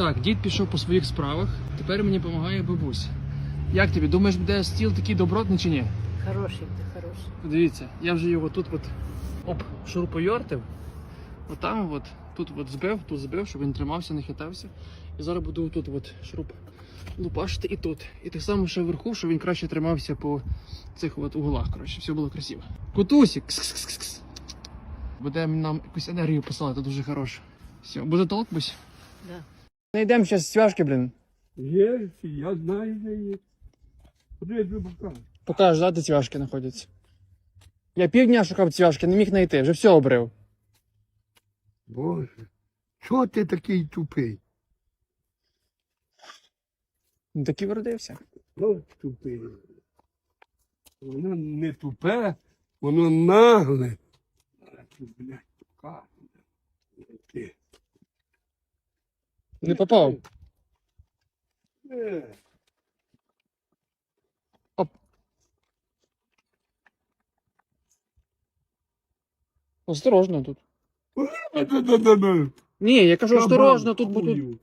Так, дід пішов по своїх справах, тепер мені допомагає бабуся. Як тобі, думаєш, буде стіл такий добротний чи ні? Хороший ти, хороший. Дивіться, я вже його тут от оп, шурупойортив. Отам от, тут от збив, тут збив, щоб він тримався, не хитався. І зараз буду тут от шуруп лупашити і тут. І так само ще вверху, щоб він краще тримався по цих от углах. Коротше, все було красиво. Кутусік! Буде нам якусь енергію посилати, дуже хороше. Все, буде толк, бусь? Да. Найдемо зараз цвяшки, блін. Є, я знаю, де є. Куди я тобі покажу? Покажеш, да, де цвяшки знаходяться. Я півдня шукав цвяшки, не міг знайти, вже все обрив. Боже, чого ти такий тупий? Ну, Так і вродився. Ну, тупий. Воно не тупе, воно нагле. А ти, блядь, Не попав. Е, Осторожно тут. да-да-да-да. Ні, я кажу, осторожно, тут Кабан, будуть. хую.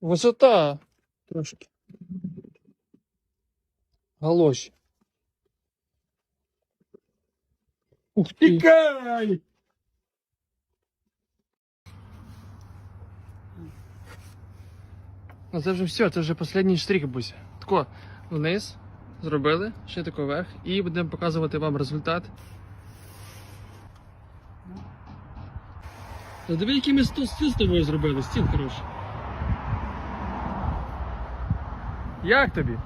Висота. Трошки. Галоші. Ух ти. Тікай! Ну це вже все, це вже останній штрих, буся. Тако, вниз зробили, ще тако вверх, і будемо показувати вам результат. Та диви, який ми стіл з тобою зробили, стіл хороший. Як тобі?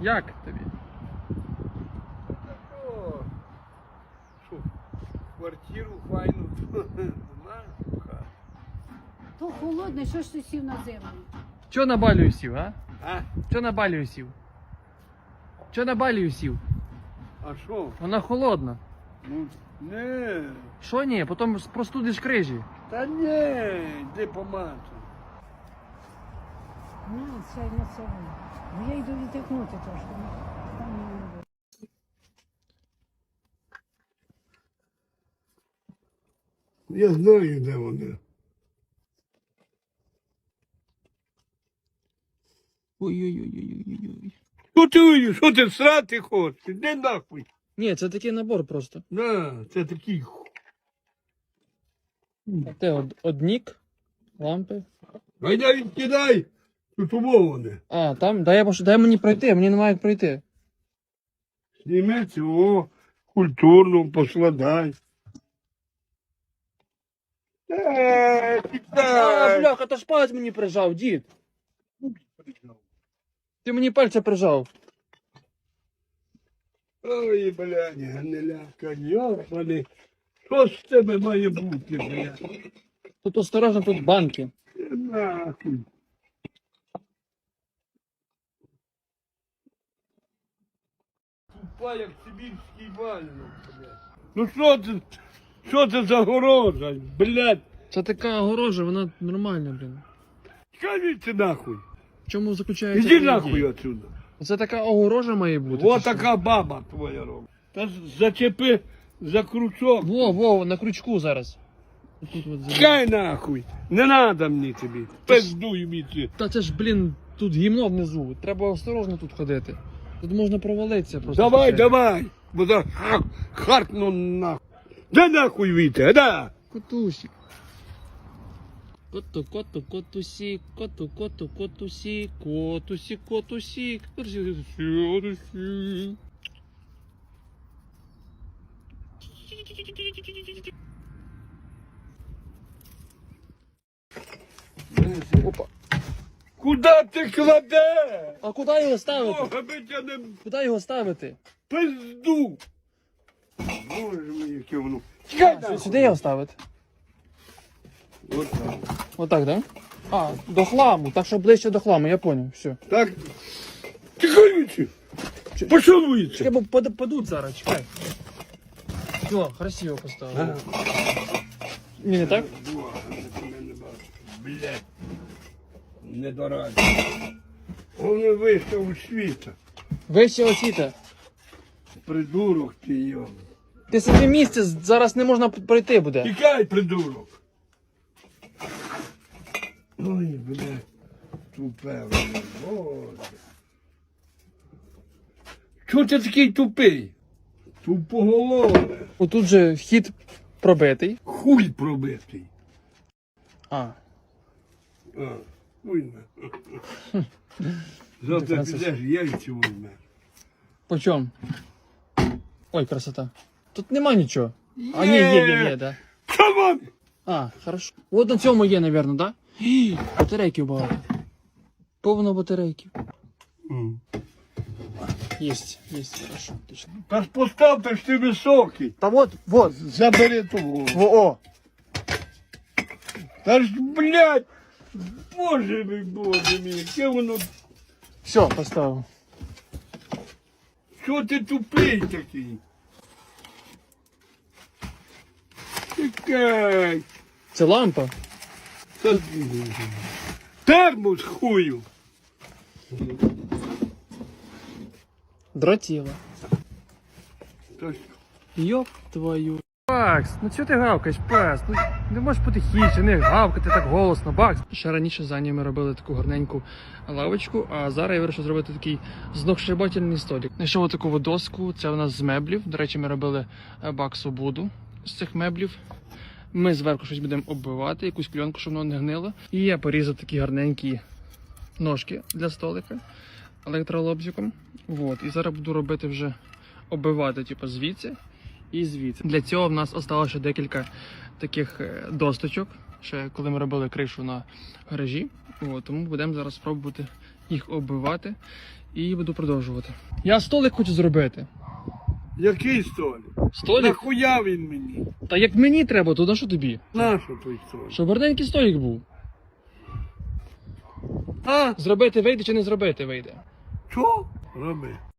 Як тобі? Квартиру файну. То холодно, що ж ти сів на землю? Чо на балію сів, а? А? Чо на балію сів? Чо на балію сів? А що? Вона холодна. Ну, не. Що ні? Потім простудиш крижі. Та ні, де помати. Ну, це на це. Ну я йду відтихнути трошки. ну, Там не буде. Я знаю, де вони. Ой-ой-ой-ой-ой-ой. Що ти? Що ти срати хочеш? Іди нахуй. Ні, це такий набор просто. На, це такий. ху- Те од, однік, лампи. Гайда відкидай. Тут умоване. А, там, дай, я пош- дай мені пройти, мені немає як пройти. Зніми цього культурно поскладай. Е, А, бляха, то ж палець мені прижав, дід. Ти мені пальця прижав. Ой, блядь, гниляка, йобаний. Що з тебе має бути, блядь? Тут осторожно, тут банки. Нахуй. Тупа, як сибірський вальник, блядь. Ну що це, що це за горожа, блядь? Це така огорожа, вона нормальна, блін. Скажіть нахуй. В чому заключається? Іди її нахуй дія? отсюда. Це така огорожа має бути. О чи що? така баба твоя робить. Та з- зачепи за крючок. Во, во, на крючку зараз. Тут от зараз. Чекай нахуй. Не надо мені тобі. Пиздуй мені. Та це ж, блін, тут гімно внизу. Треба осторожно тут ходити. Тут можна провалитися просто. Давай, случайно. давай. Бо за хартну нахуй. Да нахуй віте, да. Котусик. Коту, коту, котусік, коту, коту, котусік, котусік, котусік, котусік. Опа. Куда ти кладеш? А куди його ставити? Бога би не Куди його ставити? пизду. Боже мій, яке воно. Чекай нахуй. Сюди його ставити. От так. Отак, да? А, до хламу, так що ближче до хламу, я понял, все. Так. Пішов віці. Чекай, бо пад- падуть зараз, чекай. Все, красиво поставили. Ні, не так? Я. Блядь. Недораді. Вони вийшов у світа. Вище освіта. Придурок ти йо. Ти собі місце зараз не можна пройти буде. Тікай, придурок. Ой, блядь, тупе, воно, боже. Чого ти такий тупий? Тупоголове. Отут же вхід пробитий. Хуй пробитий. А, А, уйме. Завтра Дефенсив. підеш яйця візьмеш. по чому? Ой, красота. Тут нема нічого. А, ні, є, є, є, да. Камон! А, хорошо. От на цьому є, напевно, да? Гі, Батарейків багато. Повно батарейків. Єсть, єсть, хорошо, отлично. Та ж постав, та ж ти високий. Та вот, вот, Забери того. во, о. Та ж, блядь, боже мій, боже мій, яке воно, Все, поставив. що ти тупий такий? Чекай. Це лампа. Термос хую. Ж Йоп твою. Бакс, ну чого ти гавкаєш, пес? Ну не можеш потихіше, не гавкати так голосно, Бакс. Ще раніше за ми робили таку гарненьку лавочку, а зараз я вирішив зробити такий знохшибательний столик. Знайшов таку доску, це у нас з меблів. До речі, ми робили е, баксу буду з цих меблів. Ми зверху щось будемо оббивати, якусь пленку, щоб воно не гнило. І я порізав такі гарненькі ножки для столика електролобзиком. Вот. І зараз буду робити вже оббивати, типу, звідси і звідси. Для цього в нас ще декілька таких е, досточок, ще коли ми робили кришу на гаражі. От, тому будемо зараз спробувати їх оббивати і буду продовжувати. Я столик хочу зробити. Який столик? Столик? Нахуя він мені? Та як мені треба, то на що тобі? Нащо той столик? Щоб гарненький столик був. А? Зробити вийде чи не зробити вийде. Що? Роби.